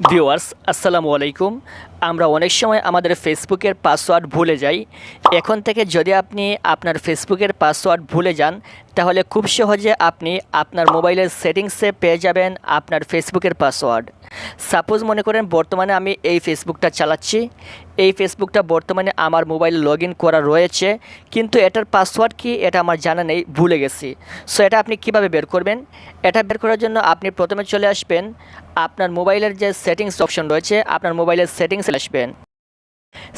Viewers, আসসালামু আলাইকুম। আমরা অনেক সময় আমাদের ফেসবুকের পাসওয়ার্ড ভুলে যাই। এখন থেকে যদি আপনি আপনার ফেসবুকের পাসওয়ার্ড ভুলে যান, তাহলে খুব সহজে আপনি আপনার মোবাইলের সেটিংসে পেয়ে যাবেন আপনার ফেসবুকের পাসওয়ার্ড। সাপোজ মনে করেন বর্তমানে আমি এই ফেসবুকটা চালাচ্ছি। এই ফেসবুকটা বর্তমানে আমার মোবাইলে লগ ইন করা রয়েছে, কিন্তু এটার পাসওয়ার্ড কি এটা আমার জানা নেই, ভুলে গেছি। সো এটা আপনি কীভাবে বের করবেন? এটা বের করার জন্য আপনি প্রথমে চলে আসবেন, আপনার মোবাইলের যে সেটিংস অপশন রয়েছে, আপনার মোবাইলের সেটিংসে আসবেন।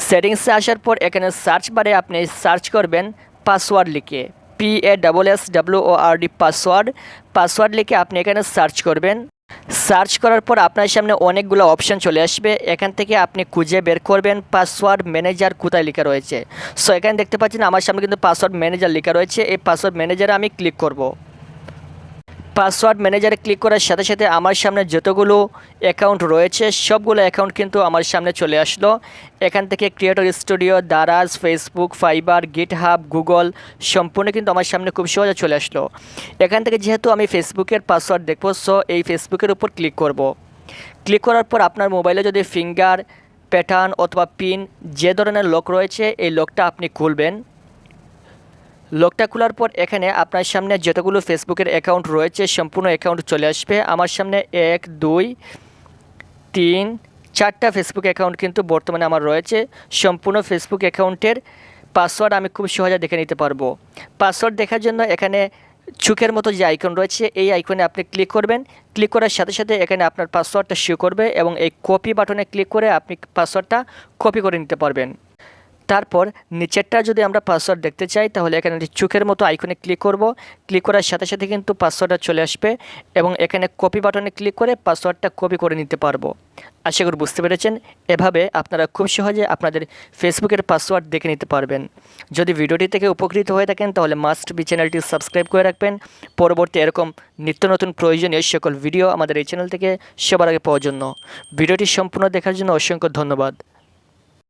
সেটিংসে আসার পর এখানে সার্চ বারে আপনি সার্চ করবেন পাসওয়ার্ড লিখে। P A double S W O R D password password লিখে আপনি এখানে সার্চ করবেন। সার্চ করার পর আপনার সামনে অনেকগুলো অপশান চলে আসবে। এখান থেকে আপনি খুঁজে বের করবেন পাসওয়ার্ড ম্যানেজার কোথায় লেখা রয়েছে। সো এখানে দেখতে পাচ্ছেন আমার সামনে কিন্তু পাসওয়ার্ড ম্যানেজার লেখা রয়েছে। এই পাসওয়ার্ড ম্যানেজারে আমি ক্লিক করব। পাসওয়ার্ড ম্যানেজারে ক্লিক করার সাথে সাথে আমার সামনে যতগুলো অ্যাকাউন্ট রয়েছে, সবগুলো অ্যাকাউন্ট কিন্তু আমার সামনে চলে আসলো। এখান থেকে creator studio Daraz Facebook Fiverr GitHub Google সম্পূর্ণ কিন্তু আমার সামনে খুব সহজে চলে আসলো। এখান থেকে যেহেতু আমি ফেসবুকের পাসওয়ার্ড দেখব সো এই ফেসবুকের উপর ক্লিক করব। ক্লিক করার পর আপনার মোবাইলে যদি ফিঙ্গার প্যাটার্ন অথবা পিন যে ধরনের লক রয়েছে, এই লকটা আপনি খুলবেন। লকটা খোলার পর এখানে আপনার সামনে যতগুলো ফেসবুকের অ্যাকাউন্ট রয়েছে, সম্পূর্ণ অ্যাকাউন্ট চলে আসবে। আমার সামনে এক, দুই, তিন, চারটা ফেসবুক অ্যাকাউন্ট কিন্তু বর্তমানে আমার রয়েছে। সম্পূর্ণ ফেসবুক অ্যাকাউন্টের পাসওয়ার্ড আমি খুব সহজে দেখে নিতে পারব। পাসওয়ার্ড দেখার জন্য এখানে চোখের মতো যে আইকন রয়েছে, এই আইকনে আপনি ক্লিক করবেন। ক্লিক করার সাথে সাথে এখানে আপনার পাসওয়ার্ডটা শো করবে এবং এই কপি বাটনে ক্লিক করে আপনি পাসওয়ার্ডটা কপি করে নিতে পারবেন। তারপর নিচেরটা যদি আমরা পাসওয়ার্ড দেখতে চাই, তাহলে এখানে চোখের মতো আইকনে ক্লিক করব। ক্লিক করার সাথে সাথে কিন্তু পাসওয়ার্ডটা চলে আসবে এবং এখানে কপি বাটনে ক্লিক করে পাসওয়ার্ডটা কপি করে নিতে পারব। আশা করি বুঝতে পেরেছেন? এভাবে আপনারা খুব সহজে আপনাদের ফেসবুকের পাসওয়ার্ড দেখে নিতে পারবেন। যদি ভিডিওটি থেকে উপকৃত হয়ে থাকেন, তাহলে মাস্ট বি চ্যানেলটি সাবস্ক্রাইব করে রাখবেন। পরবর্তী এরকম নিত্য নতুন প্রয়োজনীয় সকল ভিডিও আমাদের এই চ্যানেল থেকে সবার আগে পাওয়ার জন্য। ভিডিওটি সম্পূর্ণ দেখার জন্য অসংখ্য ধন্যবাদ।